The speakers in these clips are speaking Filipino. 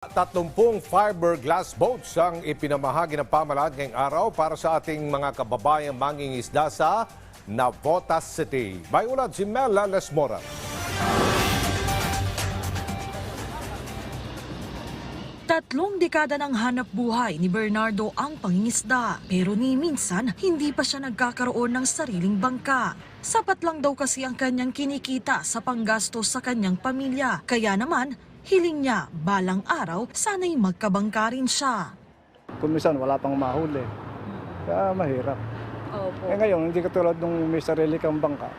Tatlumpung fiberglass boats ang ipinamahagi ng pamalaan ngayong araw para sa ating mga kababayang mangingisda sa Navotas City. May ulat si Mela Lesmora. Tatlong dekada ng hanap buhay ni Bernardo ang pangingisda. Pero ni minsan, hindi pa siya nagkakaroon ng sariling bangka. Sapat lang daw kasi ang kanyang kinikita sa panggastos sa kanyang pamilya. Kaya naman, hiling niya balang araw sana'y magkabangka rin siya. Kung minsan wala pang mahuli. Kaya mahirap. Opo. Eh ngayon, hindi katulad nung may sarili kang bangka.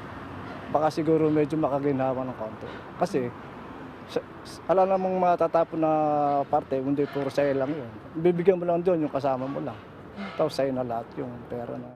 Baka siguro medyo makaginhawa ng konti. Kasi, alam namang matatapon na parte, hindi puro sa'yo lang yun. Bibigyan mo lang doon yung kasama mo lang. Tapos sa'yo na lahat yung pera na.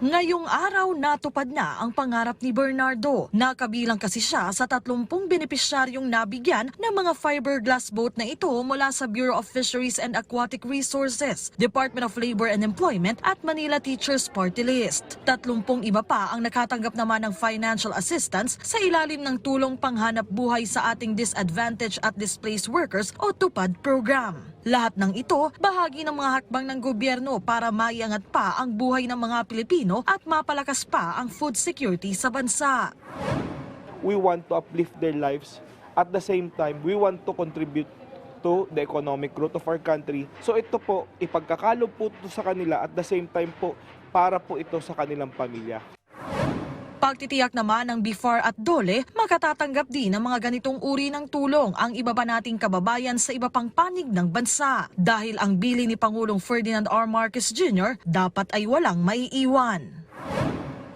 Ngayong araw natupad na ang pangarap ni Bernardo. Nakabilang kasi siya sa 30 benepisyaryong nabigyan ng mga fiberglass boat na ito mula sa Bureau of Fisheries and Aquatic Resources, Department of Labor and Employment at Manila Teachers Party List. 30 iba pa ang nakatanggap naman ng financial assistance sa ilalim ng tulong panghanap buhay sa ating disadvantaged at displaced workers o TUPAD program. Lahat ng ito, bahagi ng mga hakbang ng gobyerno para maiangat pa ang buhay ng mga Pilipino at mapalakas pa ang food security sa bansa. we want to uplift their lives. At the same time, we want to contribute to the economic growth of our country. So ito po, ipagkakalob po ito sa kanila at the same time po, para po ito sa kanilang pamilya. Pagtitiyak naman ng BIFAR at DOLE, makatatanggap din ng mga ganitong uri ng tulong ang iba pa nating kababayan sa iba pang panig ng bansa. Dahil ang bili ni Pangulong Ferdinand R. Marcos Jr. dapat ay walang maiiwan.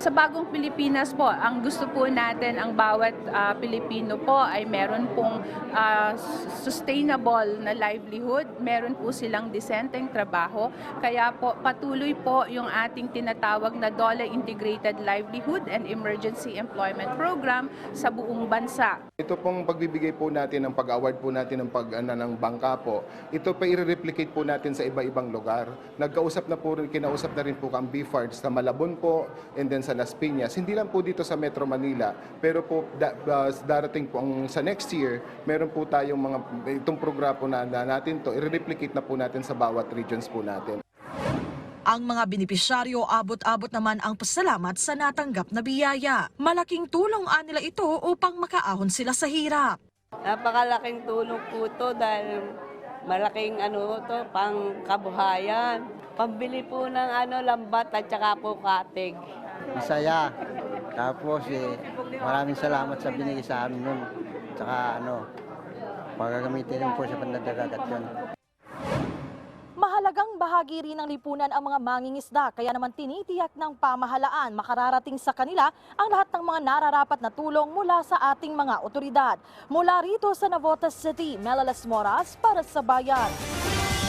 Sa bagong Pilipinas po, ang gusto po natin, ang bawat ah, Pilipino po ay meron pong ah, sustainable na livelihood, meron po silang disenteng trabaho. Kaya po patuloy po yung ating tinatawag na DOLE Integrated Livelihood and Emergency Employment Program sa buong bansa. Ito pong pagbibigay po natin ng pag-award po natin ng pag ano, ng bangka po. Ito pa i-replicate po natin sa iba-ibang lugar. Nagkausap na po kinausap na rin po ang BFARD sa Malabon po and then sa Las Piñas. Hindi lang po dito sa Metro Manila, pero po da, uh, darating po ang sa next year, meron po tayong mga itong programa na, na natin to, i-replicate na po natin sa bawat regions po natin. Ang mga benepisyaryo abot-abot naman ang pasalamat sa natanggap na biyaya. Malaking tulong anila ito upang makaahon sila sa hirap. Napakalaking tulong po to dahil malaking ano to, pang kabuhayan. Pambili po ng ano, lambat at saka po katig. Masaya. Tapos eh, maraming salamat sa binigay sa amin nun. Tsaka ano, pagagamitin rin po sa pandadagat yun. Mahalagang bahagi rin ng lipunan ang mga mangingisda kaya naman tinitiyak ng pamahalaan makararating sa kanila ang lahat ng mga nararapat na tulong mula sa ating mga otoridad. Mula rito sa Navotas City, Melalas Moras para sa Bayan.